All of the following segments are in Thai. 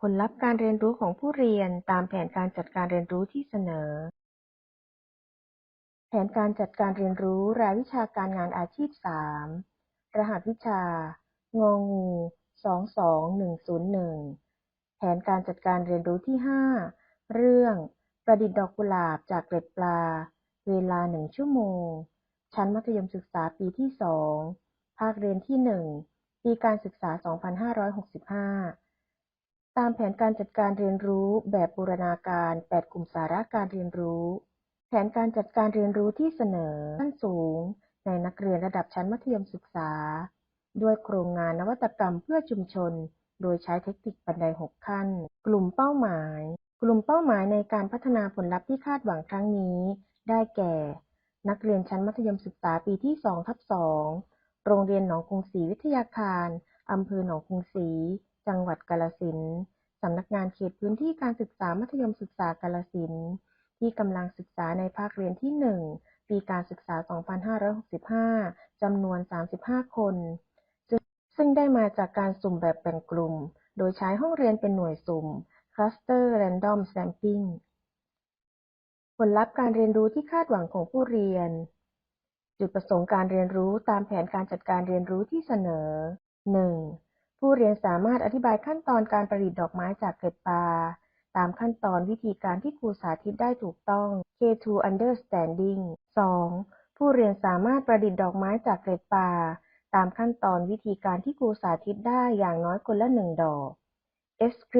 ผลลัพธ์การเรียนรู้ของผู้เรียนตามแผนการจัดการเรียนรู้ที่เสนอ แผนการจัดการเรียนรู้รายวิชาการงานอาชีพ 3 รหัสวิชา งองู22101 แผนการจัดการเรียนรู้ที่ 5 เรื่อง ประดิษฐ์ดอกกุหลาบจากเกล็ดปลา เวลา 1 ชั่วโมง ชั้นมัธยมศึกษาปีที่ 2 ภาคเรียนที่ 1 ปีการศึกษา 2565 ตามแผนการจัดการเรียนรู้แบบบูรณาการ 8 กลุ่มสาระการเรียนรู้ แผนการจัดการเรียนรู้ที่เสนอขั้นสูง ในนักเรียนระดับชั้นมัธยมศึกษา ด้วยโครงงานนวัตกรรมเพื่อชุมชน โดยใช้เทคนิคบันได 6 ขั้น กลุ่มเป้าหมาย กลุ่มเป้าหมายในการพัฒนาผลลัพธ์ที่คาดหวังครั้งนี้ ได้แก่ นักเรียนชั้นมัธยมศึกษาปีที่2ทับ2โรงเรียนหนองกรุงศรีวิทยาคารอำเภอหนองกรุงศรี จังหวัดกาฬสินธุ์สำนักงานเขตพื้นที่การศึกษามัธยมศึกษากาฬสินธุ์ที่กำลังศึกษาในภาคเรียนที่ 1 ปีการศึกษา 2565 จำนวน 35 คน ซึ่งได้มาจากการสุ่มแบบแบ่งกลุ่ม โดยใช้ห้องเรียนเป็นหน่วยสุ่ม Cluster Random Sampling ผลลัพธ์การเรียนรู้ที่คาดหวังของผู้เรียน จุดประสงค์การเรียนรู้ตามแผนการจัดการเรียนรู้ที่เสนอ 1. ผู้เรียนสามารถอธิบายขั้นตอนการประดิษฐ์ดอกไม้จากเกล็ดปลา ตามขั้นตอนวิธีการที่ครูสาธิตได้ถูกต้อง K2 Understanding 2. ผู้เรียนสามารถประดิษฐ์ดอกไม้จากเกล็ดปลา ตามขั้นตอนวิธีการที่ครูสาธิตได้อย่างน้อยคนละหนึ่งดอก S3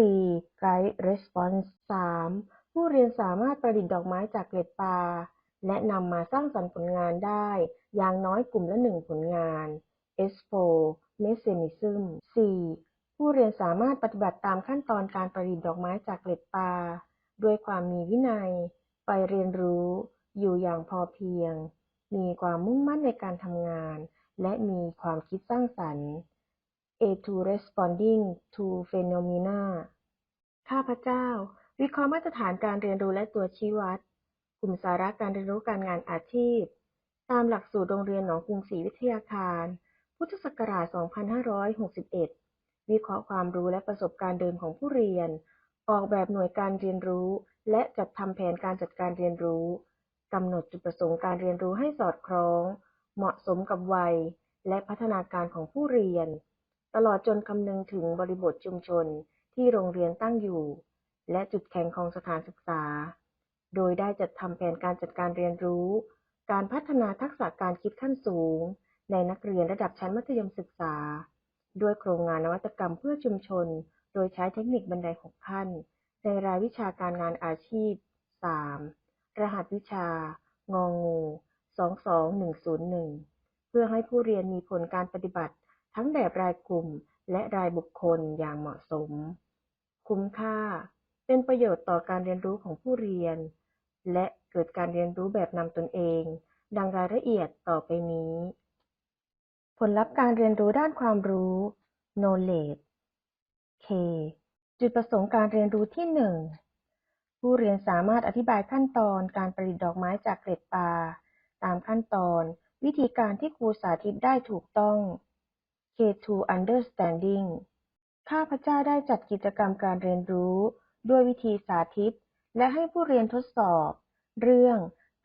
Guide Response 3. ผู้เรียนสามารถประดิษฐ์ดอกไม้จากเกล็ดปลา และนำมาสร้างสรรค์ผลงานได้ อย่างน้อยกลุ่มละหนึ่งผลงาน S4 Mechanism 4. ผู้เรียนสามารถปฏิบัติตามขั้นตอนการประดิษฐ์ดอกไม้จากเกล็ดปลาด้วยความมีวินัย ไปเรียนรู้ อยู่อย่างพอเพียง มีความมุ่งมั่นในการทำงาน และมีความคิดสร้างสรรค์ A2 Responding to Phenomena ข้าพเจ้า วิเคราะห์มาตรฐานการเรียนรู้และตัวชี้วัด กลุ่มสาระการเรียนรู้การงานอาชีพ ตามหลักสูตรโรงเรียนหนองกรุงศรีวิทยาคาร พุทธศักราช 2561 วิเคราะห์ความรู้และประสบการณ์เดิมของผู้เรียน ออกแบบหน่วยการเรียนรู้ และจัดทำแผนการจัดการเรียนรู้ กำหนดจุดประสงค์การเรียนรู้ให้สอดคล้อง เหมาะสมกับวัย และพัฒนาการของผู้เรียน ตลอดจนคำนึงถึงบริบทชุมชนที่โรงเรียนตั้งอยู่ และจุดแข็งของสถานศึกษา โดยได้จัดทำแผนการจัดการเรียนรู้ การพัฒนาทักษะการคิดขั้นสูง ในนักเรียนระดับชั้นมัธยมศึกษา ด้วยโครงงานนวัตกรรมเพื่อชุมชน โดยใช้เทคนิคบันได 6 ขั้น ในรายวิชาการงานอาชีพ 3 รหัสวิชา งองู 22101 เพื่อให้ผู้เรียนมีผลการปฏิบัติ ทั้งแบบรายกลุ่มและรายบุคคลอย่างเหมาะสม คุ้มค่า เป็นประโยชน์ต่อการเรียนรู้ของผู้เรียน และเกิดการเรียนรู้แบบนำตนเอง ดังรายละเอียดต่อไปนี้ ผลลัพธ์การเรียนรู้ด้านความรู้ knowledge K จุดประสงค์การเรียนรู้ที่ 1 ผู้เรียนสามารถอธิบายขั้นตอนการประดิษฐ์ดอกไม้จากเกล็ดปลา ตามขั้นตอน วิธีการที่ครูสาธิตได้ถูกต้อง K2 Understanding ข้าพเจ้าได้จัดกิจกรรมการเรียนรู้ ด้วยวิธีสาธิต และให้ผู้เรียนทดสอบ เรื่อง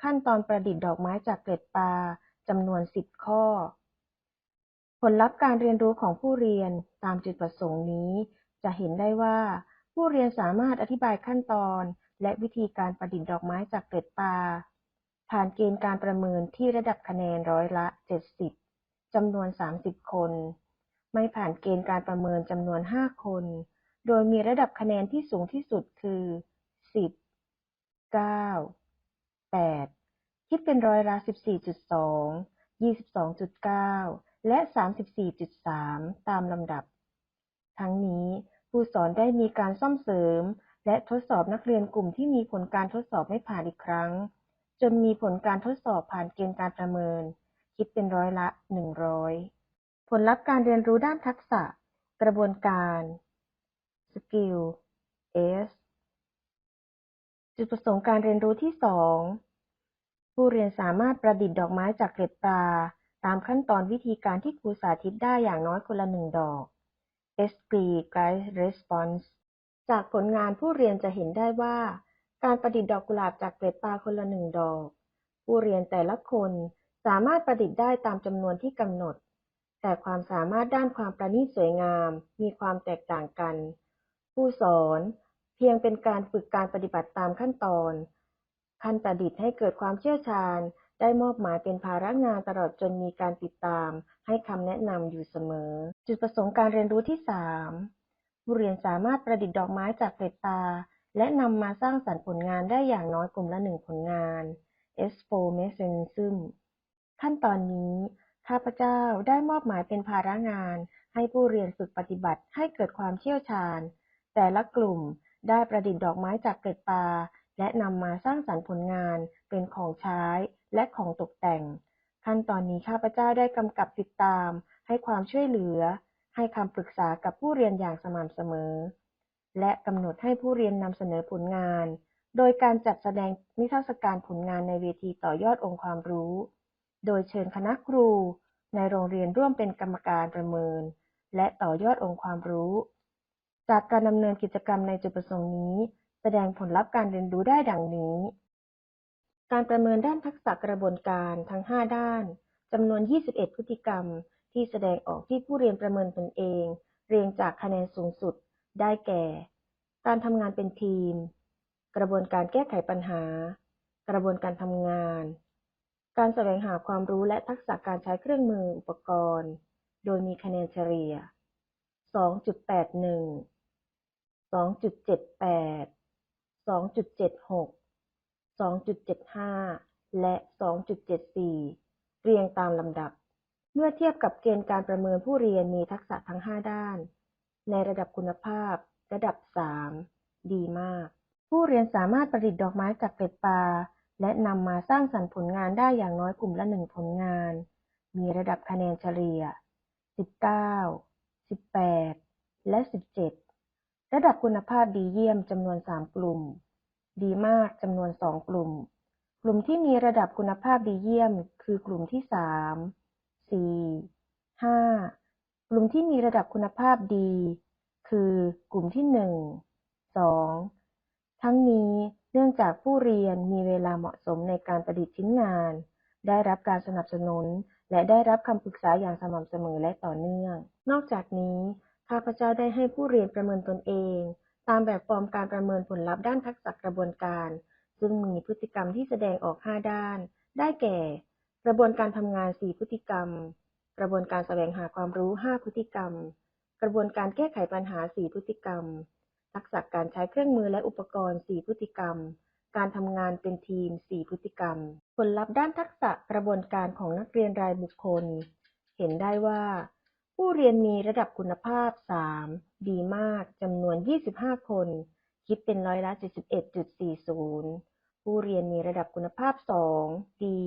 ขั้นตอนประดิษฐ์ดอกไม้จากเกล็ดปลาจำนวน 10 ข้อ ผลลัพธ์การเรียนรู้ของผู้เรียนตามจุดประสงค์นี้ จะเห็นได้ว่า ผู้เรียนสามารถอธิบายขั้นตอน และวิธีการประดิษฐ์ดอกไม้จากเกล็ดปลา ผ่านเกณฑ์การประเมินที่ระดับคะแนนร้อยละ 70จำนวน 30 คน ไม่ผ่านเกณฑ์การประเมินจำนวน 5 คน โดยมีระดับคะแนนที่สูงที่สุดคือ 10 9 8 คิดเป็นร้อยละ 14.2 22.9 และ 34.3 ตามลำดับ ทั้งนี้ผู้สอนได้มีการซ่อมเสริม และทดสอบนักเรียนกลุ่มที่มีผลการทดสอบไม่ผ่านอีกครั้ง จนมีผลการทดสอบผ่านเกณฑ์การประเมิน คิดเป็นร้อยละ 100 ผลลัพธ์การเรียนรู้ด้านทักษะ กระบวนการ Skill S จุดประสงค์การเรียนรู้ที่ 2 ผู้เรียนสามารถประดิษฐ์ดอกไม้จากเกล็ดปลา ตามขั้นตอนวิธีการที่ครูสาธิตได้อย่างน้อยคนละหนึ่งดอก S3 Guide Response จากผลงานผู้เรียนจะเห็นได้ว่า การประดิษฐ์ดอกกุหลาบจากเกล็ดปลาคนละหนึ่งดอก ผู้เรียนแต่ละคนสามารถประดิษฐ์ได้ตามจำนวนที่กำหนด แต่ความสามารถด้านความประณีตสวยงาม มีความแตกต่างกัน ผู้สอนเพียงเป็นการฝึกการปฏิบัติตามขั้นตอน ขั้นประดิษฐ์ให้เกิดความเชี่ยวชาญ ได้มอบหมายเป็นภาระงานตลอดจนมีการติดตาม ให้คำแนะนำอยู่เสมอ จุดประสงค์การเรียนรู้ที่ 3 ผู้เรียนสามารถประดิษฐ์ดอกไม้จากเกล็ดตา และนำมาสร้างสรรค์ผลงานได้อย่างน้อยกลุ่มละหนึ่งผลงาน Expo m e s e n s i m ขั้นตอนนี้ ข้าพเจ้าได้มอบหมายเป็นภาระงาน ให้ผู้เรียนฝึกปฏิบัติให้เกิดความเชี่ยวชาญ แต่ละกลุ่มได้ประดิษฐ์ดอกไม้จากเกล็ดปลาและนำมาสร้างสรรค์ผลงานเป็นของใช้ และของตกแต่ง ขั้นตอนนี้ข้าพเจ้าได้กำกับติดตาม ให้ความช่วยเหลือ ให้คำปรึกษากับผู้เรียนอย่างสม่ำเสมอ และกำหนดให้ผู้เรียนนำเสนอผลงาน โดยการจัดแสดงนิทรรศการผลงานในเวทีต่อยอดองค์ความรู้ โดยเชิญคณะครู ในโรงเรียนร่วมเป็นกรรมการประเมิน และต่อยอดองค์ความรู้ จากการดำเนินกิจกรรมในจุดประสงค์นี้ แสดงผลลัพธ์การเรียนรู้ได้ดังนี้ การประเมินด้านทักษะกระบวนการทั้ง 5 ด้าน จำนวน 21 พฤติกรรม ที่แสดงออกที่ผู้เรียนประเมินตนเอง เรียงจากคะแนนสูงสุด ได้แก่ การทำงานเป็นทีม กระบวนการแก้ไขปัญหา กระบวนการทำงาน การแสวงหาความรู้และทักษะการใช้เครื่องมืออุปกรณ์ โดยมีคะแนนเฉลี่ย 2.81 2.78 2.76 2.75 และ 2.74 เรียงตามลำดับ เมื่อเทียบกับเกณฑ์การประเมินผู้เรียนมีทักษะทั้ง 5 ด้าน ในระดับคุณภาพ ระดับ 3 ดีมาก ผู้เรียนสามารถประดิษฐ์ดอกไม้จากเกล็ดปลาและนำมาสร้างสรรค์ผลงานได้อย่างน้อยกลุ่มละหนึ่งผลงาน มีระดับคะแนนเฉลี่ย 19 18 และ 17 ระดับคุณภาพดีเยี่ยมจำนวน 3 กลุ่ม ดีมากจำนวน2กลุ่ม กลุ่มที่มีระดับคุณภาพดีเยี่ยม คือกลุ่มที่3 4 5กลุ่มที่มีระดับคุณภาพดี คือกลุ่มที่1 2ทั้งนี้เนื่องจากผู้เรียนมีเวลาเหมาะสมในการประดิษฐ์ชิ้นงาน ได้รับการสนับสนุน และได้รับคำปรึกษาอย่างสม่ำเสมอและต่อเนื่อง นอกจากนี้ข้าพเจ้าได้ให้ผู้เรียนประเมินตนเอง ตามแบบฟอร์มการประเมินผลลัพธ์ด้านทักษะกระบวนการ ซึ่งมีพฤติกรรมที่แสดงออก 5 ด้าน ได้แก่ กระบวนการทำงาน 4 พฤติกรรม กระบวนการแสวงหาความรู้ 5 พฤติกรรม กระบวนการแก้ไขปัญหา 4 พฤติกรรม ทักษะการใช้เครื่องมือและอุปกรณ์ 4 พฤติกรรม การทำงานเป็นทีม 4 พฤติกรรม ผลลัพธ์ด้านทักษะกระบวนการของนักเรียนรายบุคคล เห็นได้ว่า ผู้เรียนมีระดับคุณภาพ3ดีมาก จำนวน25คน คิดเป็นร้อยละ71.40ผู้เรียนมีระดับคุณภาพ2ดี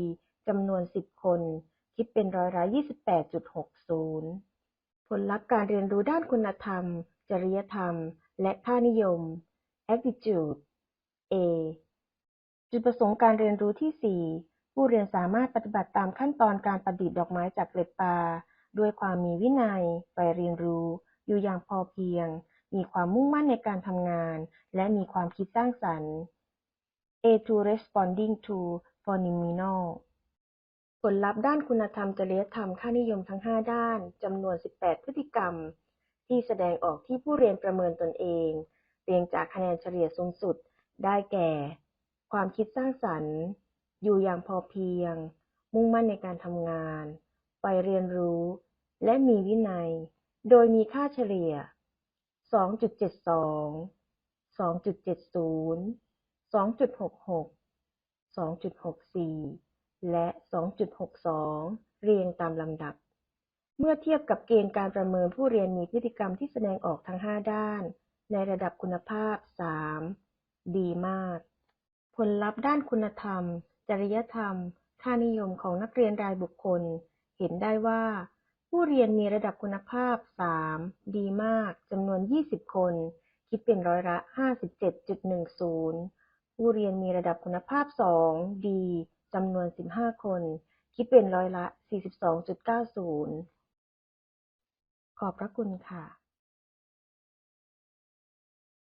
จำนวน10คน คิดเป็นร้อยละ28.60ผลลัพธ์การเรียนรู้ด้านคุณธรรม จริยธรรม และค่านิยม attitude A จุดประสงค์การเรียนรู้ที่ 4 ผู้เรียนสามารถปฏิบัติตามขั้นตอนการประดิษฐ์ดอกไม้จากเกล็ดปลา ด้วยความมีวินัยใฝ่เรียนรู้ อยู่อย่างพอเพียง มีความมุ่งมั่นในการทำงาน และมีความคิดสร้างสรรค์ A to responding to phenomenal ผลลัพธ์ด้านคุณธรรมจริยธรรมค่านิยมทั้ง 5 ด้านจำนวน 18 พฤติกรรม ที่แสดงออกที่ผู้เรียนประเมินตนเอง เรียงจากคะแนนเฉลี่ยสูงสุด ได้แก่ ความคิดสร้างสรรค์ อยู่อย่างพอเพียง มุ่งมั่นในการทำงาน ใฝ่เรียนรู้ และมีวินัย โดยมีค่าเฉลี่ย 2.72 2.70 2.66 2.64 และ 2.62 เรียงตามลำดับ เมื่อเทียบกับเกณฑ์การประเมินผู้เรียนมีพฤติกรรมที่แสดงออกทั้ง 5 ด้าน ในระดับคุณภาพ 3 ดีมาก ผลลัพธ์ด้านคุณธรรม จริยธรรม ค่านิยมของนักเรียนรายบุคคล เห็นได้ว่า ผู้เรียนมีระดับคุณภาพ 3 ดีมาก จำนวน 20 คน คิดเป็นร้อยละ 57.10 ผู้เรียนมีระดับคุณภาพ 2 ดี จำนวน 15 คน คิดเป็นร้อยละ 42.90 ขอบพระคุณค่ะ